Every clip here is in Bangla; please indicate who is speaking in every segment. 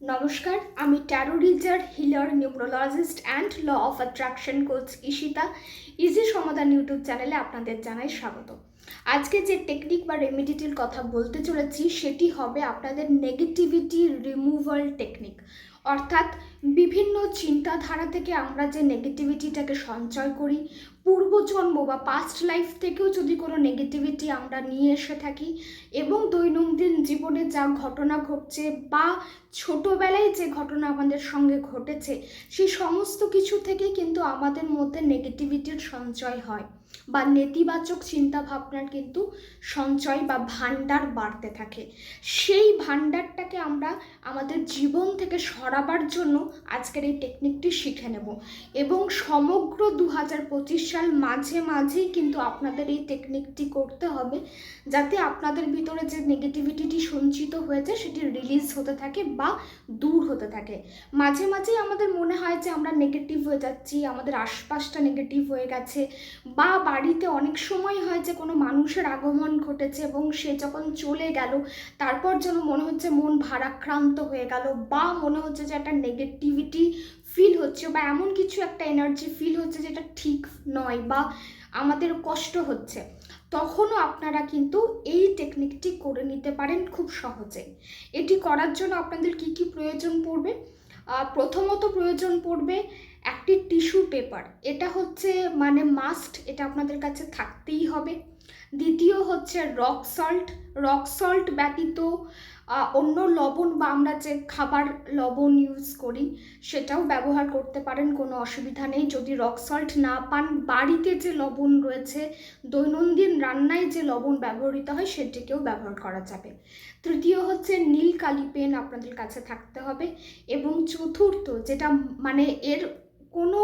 Speaker 1: নমস্কার, আমি tarot reader healer numerologist and law of attraction coach Ishita easy সমাধান ইউটিউব চ্যানেলে আপনাদের জানাই স্বাগত। আজকে যে টেকনিক বা রেমিডিটির কথা বলতে চলেছি, সেটি হবে আপনাদের নেগেটিভিটি রিমুভাল টেকনিক অর্থাৎ বিভিন্ন চিন্তাধারা থেকে আমরা যে নেগেটিভিটিটাকে সঞ্চয় করি পূর্বজন্ম বা পাস্ট লাইফ থেকেও যদি কোনো নেগেটিভিটি আমরা নিয়ে এসে থাকি, এবং দৈনন্দিন জীবনে যা ঘটনা ঘটছে বা ছোটোবেলায় যে ঘটনা আমাদের সঙ্গে ঘটেছে সেই সমস্ত কিছু থেকে কিন্তু আমাদের মধ্যে নেগেটিভিটির সঞ্চয় হয় বা নেতিবাচক চিন্তা ভাবনার কিন্তু সঞ্চয় বা ভাণ্ডার বাড়তে থাকে। সেই ভাণ্ডারটাকে আমরা আমাদের জীবন থেকে সরাবার জন্য আজকের এই টেকনিকটি শিখে নেব এবং সমগ্র দু হাজার পঁচিশ সাল মাঝে মাঝেই কিন্তু আপনাদের এই টেকনিকটি করতে হবে যাতে আপনাদের ভিতরে যে নেগেটিভিটিটি সঞ্চিত হয়েছে, সেটি রিলিজ হতে থাকে বা দূর হতে থাকে। মাঝে মাঝেই আমাদের মনে হয় যে আমরা নেগেটিভ হয়ে যাচ্ছি, আমাদের আশপাশটা নেগেটিভ হয়ে গেছে বা বাড়িতে অনেক সময় হয় যে কোনো মানুষের আগমন ঘটেছে এবং সে যখন চলে গেল, তারপর যেন মনে হচ্ছে মন ভারাক্রান্ত হয়ে গেল বা মনে হচ্ছে যে একটা নেগেটিভিটি ফিল হচ্ছে বা এমন কিছু একটা এনার্জি ফিল হচ্ছে যেটা ঠিক নয় বা আমাদের কষ্ট হচ্ছে। তখনও আপনারা কিন্তু এই টেকনিকটি করে নিতে পারেন খুব সহজে। এটি করার জন্য আপনাদের কি কি প্রয়োজন পড়বে? প্রথমত প্রয়োজন পড়বে একটি টিস্যু পেপার এটা হচ্ছে মানে মাস্ট এটা আপনাদের কাছে থাকতেই হবে। দ্বিতীয় হচ্ছে রক সল্ট রক সল্ট ব্যতীত অন্য লবণ বা আমরা যে খাবার লবণ ইউজ করি, সেটাও ব্যবহার করতে পারেন, কোনো অসুবিধা নেই। যদি রক সল্ট না পান, বাড়িতে যে লবণ রয়েছে, দৈনন্দিন রান্নায় যে লবণ ব্যবহৃত হয়, সেটিকেও ব্যবহার করা যাবে। তৃতীয় হচ্ছে নীল কালি পেন আপনাদের কাছে থাকতে হবে। এবং চতুর্থ, যেটা মানে এর কোনো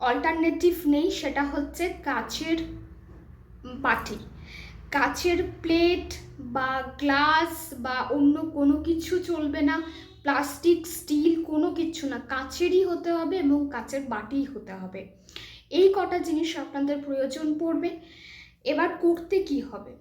Speaker 1: অল্টারনেটিভ নেই, সেটা হচ্ছে কাচের বাটি কাচের প্লেট বা গ্লাস বা অন্য কোনো কিছু চলবে না। প্লাস্টিক, স্টিল কোনো কিছু না। কাচেরই হতে হবে এবং কাচের বাটিই হতে হবে। এই কটা জিনিস আপনাদের প্রয়োজন পড়বে। এবার করতে কি হবে?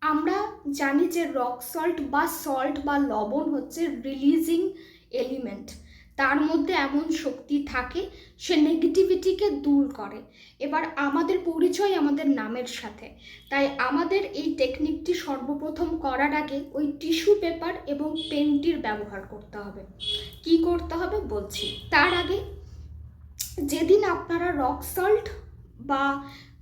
Speaker 1: আমরা জানি যে রক সল্ট বা সল্ট বা লবণ হচ্ছে রিলিজিং এলিমেন্ট তার মধ্যে এমন শক্তি থাকে, সে নেগেটিভিটিকে দূর করে। এবার আমাদের পরিচয় আমাদের নামের সাথে। তাই আমাদের এই টেকনিকটি সর্বপ্রথম করার আগে ওই টিস্যু পেপার এবং পেনটির ব্যবহার করতে হবে। কি করতে হবে বলছি? তার আগে যেদিন আপনারা রক সল্ট বা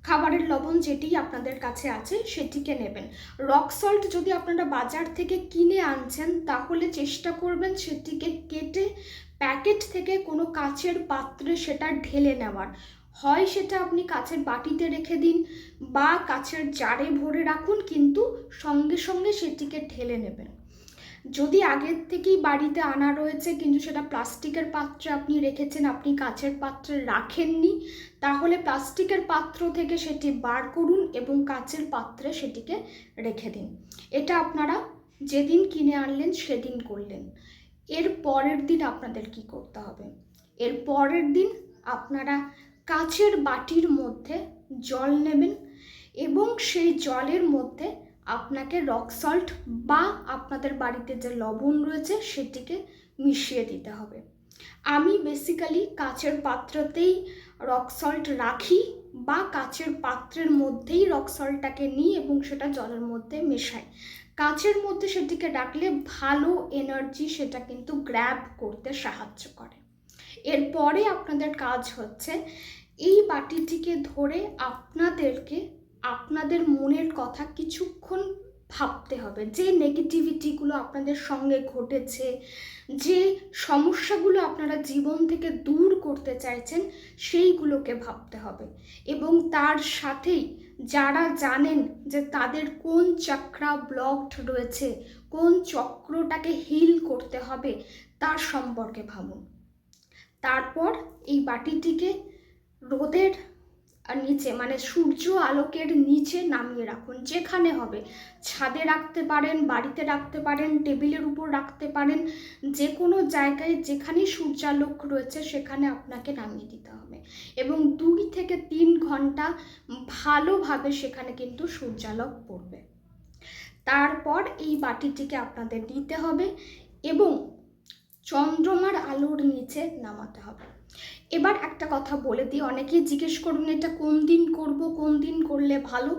Speaker 1: খাবারের লবণ যেটি আপনাদের কাছে আছে, সেটিকে নেবেন। রক সল্ট যদি আপনারা বাজার থেকে কিনে আনছেন, তাহলে চেষ্টা করবেন সেটিকে কেটে প্যাকেট থেকে কোনো কাচের পাত্রে সেটা ঢেলে নেওয়ার। হয় সেটা আপনি কাচের বাটিতে রেখে দিন বা কাচের জারে ভরে রাখুন, কিন্তু সঙ্গে সঙ্গে সেটিকে ঢেলে নেবেন। যদি আগের থেকেই বাড়িতে আনা রয়েছে, কিন্তু সেটা প্লাস্টিকের পাত্রে আপনি রেখেছেন, আপনি কাচের পাত্রে রাখেননি, তাহলে প্লাস্টিকের পাত্র থেকে সেটি বার করুন এবং কাচের পাত্রে সেটিকে রেখে দিন। এটা আপনারা যেদিন কিনে আনলেন, সেদিন করলেন। এর পরের দিন আপনাদের কি করতে হবে? এর পরের দিন আপনারা কাচের বাটির মধ্যে জল নেবেন এবং সেই জলের মধ্যে আপনাকে রক সল্ট বা আপনাদের বাড়িতে যে লবণ রয়েছে সেটিকে মিশিয়ে দিতে হবে। আমি বেসিক্যালি কাচের পাত্রতেই রক সল্ট রাখি বা কাচের পাত্রের মধ্যেই রক সল্টটাকে নিই এবং সেটা জলের মধ্যে মেশাই। কাচের মধ্যে সেটিকে ডাকলে ভালো এনার্জি সেটা কিন্তু গ্র্যাব করতে সাহায্য করে। এরপরে আপনাদের কাজ হচ্ছে এই বাটিটিকে ধরে আপনাদেরকে, আপনাদের মনের কথা কিছুক্ষণ ভাবতে হবে। যে নেগেটিভিটিগুলো আপনাদের সঙ্গে ঘটেছে, যে সমস্যাগুলো আপনারা জীবন থেকে দূর করতে চাইছেন, সেইগুলোকে ভাবতে হবে। এবং তার সাথেই যারা জানেন যে তাদের কোন চক্রা ব্লকড রয়েছে, কোন চক্রটাকে হিল করতে হবে, তার সম্পর্কে ভাবুন। তারপর এই বাটিটিকে রোদের নিচে মানে সূর্য আলোকের নিচে নামিয়ে রাখুন, যেখানে হবে। ছাদে রাখতে পারেন, বাড়িতে রাখতে পারেন, টেবিলের উপর রাখতে পারেন যে কোনো জায়গায় যেখানে সূর্যালোক রয়েছে সেখানে আপনাকে নামিয়ে দিতে হবে। এবং দুই থেকে তিন ঘণ্টা ভালোভাবে সেখানে কিন্তু সূর্যালোক পড়বে। তারপর এই বাটিটিকে আপনাদের নিতে হবে এবং চন্দ্রমার আলোর নিচে নামাতে হবে। এবার একটা কথা বলে দিই, অনেকেই জিজ্ঞেস করুন এটা কোন দিন করব, কোন দিন করলে ভালো?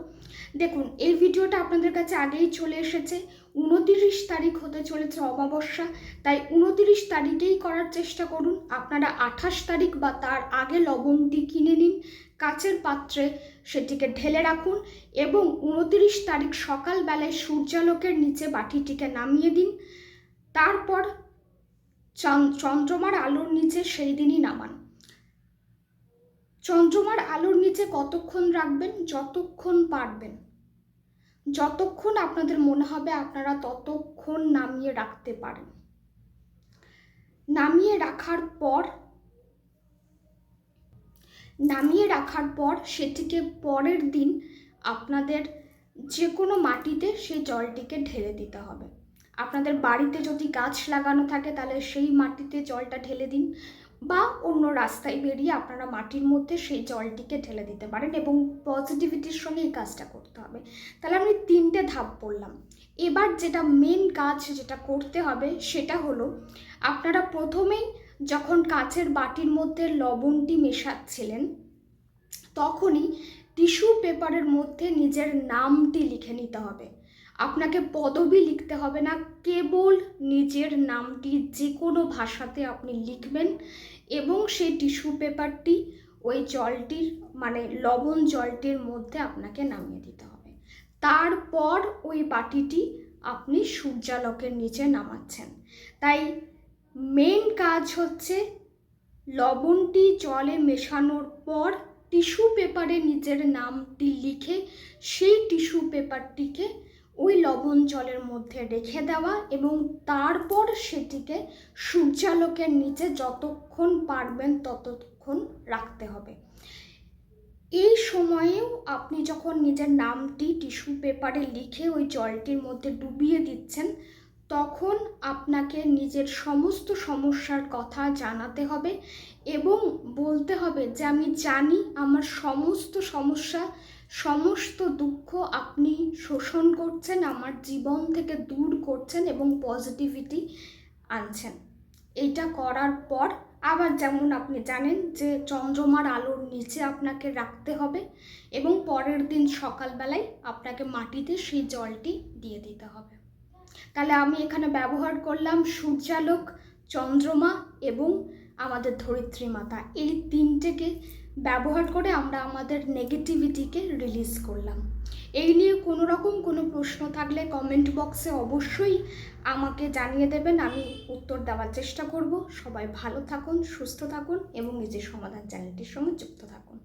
Speaker 1: দেখুন, এই ভিডিওটা আপনাদের কাছে আগেই চলে এসেছে। উনতিরিশ তারিখ হতে চলেছে অমাবস্যা, তাই উনতিরিশ তারিখেই করার চেষ্টা করুন। আপনারা আঠাশ তারিখ বা তার আগে লবণটি কিনে নিন, কাচের পাত্রে সেটিকে ঢেলে রাখুন এবং উনতিরিশ তারিখ সকালবেলায় সূর্যালোকের নিচে বাটিটিকে নামিয়ে দিন। তারপর চন্দ্রমার আলোর নিচে সেই দিনই নামান। চন্দ্রমার আলোর নিচে কতক্ষণ রাখবেন? যতক্ষণ পারবেন। যতক্ষণ আপনাদের মনে হবে আপনারা ততক্ষণ নামিয়ে রাখতে পারেন। নামিয়ে রাখার পর, নামিয়ে রাখার পর সেটিকে পরের দিন আপনাদের যে কোনো মাটিতে সেই জলটিকে ঢেলে দিতে হবে। আপনাদের বাড়িতে যদি গাছ লাগানো থাকে, তাহলে সেই মাটিতে জলটা ঢেলে দিন বা অন্য রাস্তায় বেরিয়ে আপনারা মাটির মধ্যে সেই জলটিকে ঢেলে দিতে পারেন এবং পজিটিভিটির সঙ্গে এই কাজটা করতে হবে। তাহলে আমি তিনটে ধাপ বললাম। এবার যেটা মেন কাজ যেটা করতে হবে, সেটা হলো আপনারা প্রথমেই যখন কাচের বাটির মধ্যে লবণটি মেশাচ্ছিলেন, তখনই টিস্যু পেপারের মধ্যে নিজের নামটি লিখে নিতে হবে। আপনাকে পদবি লিখতে হবে না, কেবল নিজের নামটি যে কোনো ভাষাতে আপনি লিখবেন এবং সেই টিস্যু পেপারটি ওই জলটির মানে লবণ জলটির মধ্যে আপনাকে নামিয়ে দিতে হবে। তারপর ওই বাটিটি আপনি সূর্যালোকের নিচে নামাচ্ছেন। তাই মেন কাজ হচ্ছে লবণটি জলে মেশানোর পর টিস্যু পেপারে নিজের নামটি লিখে সেই টিস্যু পেপারটিকে ওই লবণ জলের মধ্যে রেখে দেওয়া এবং তারপর সেটিকে সূর্যালোকের নিচে যতক্ষণ পারবেন ততক্ষণ রাখতে হবে। এই সময়েও আপনি যখন নিজের নামটি টিস্যু পেপারে লিখে ওই জলটির মধ্যে ডুবিয়ে দিচ্ছেন তখন আপনাকে নিজের সমস্ত সমস্যার কথা জানাতে হবে এবং বলতে হবে যে, আমি জানি আমার সমস্ত সমস্যা, সমস্ত দুঃখ আপনি শোষণ করছেন, আমার জীবন থেকে দূর করছেন এবং পজিটিভিটি আনছেন। এইটা করার পর আবার যেমন আপনি জানেন যে, চন্দ্রমার আলোর নিচে আপনাকে রাখতে হবে এবং পরের দিন সকালবেলায় আপনাকে মাটিতে সেই জলটি দিয়ে দিতে হবে। তাহলে আমি এখানে ব্যবহার করলাম সূর্যালোক, চন্দ্রমা এবং আমাদের ধরিত্রী মাতা। এই তিনটেকে ব্যবহার করে আমরা আমাদের নেগেটিভিটিকে রিলিজ করলাম। এই নিয়ে কোনো রকম কোনো প্রশ্ন থাকলে কমেন্ট বক্সে অবশ্যই আমাকে জানিয়ে দেবেন, আমি উত্তর দেওয়ার চেষ্টা করব। সবাই ভালো থাকুন, সুস্থ থাকুন এবং নিজের সমাধান চ্যানেলটির সঙ্গে যুক্ত থাকুন।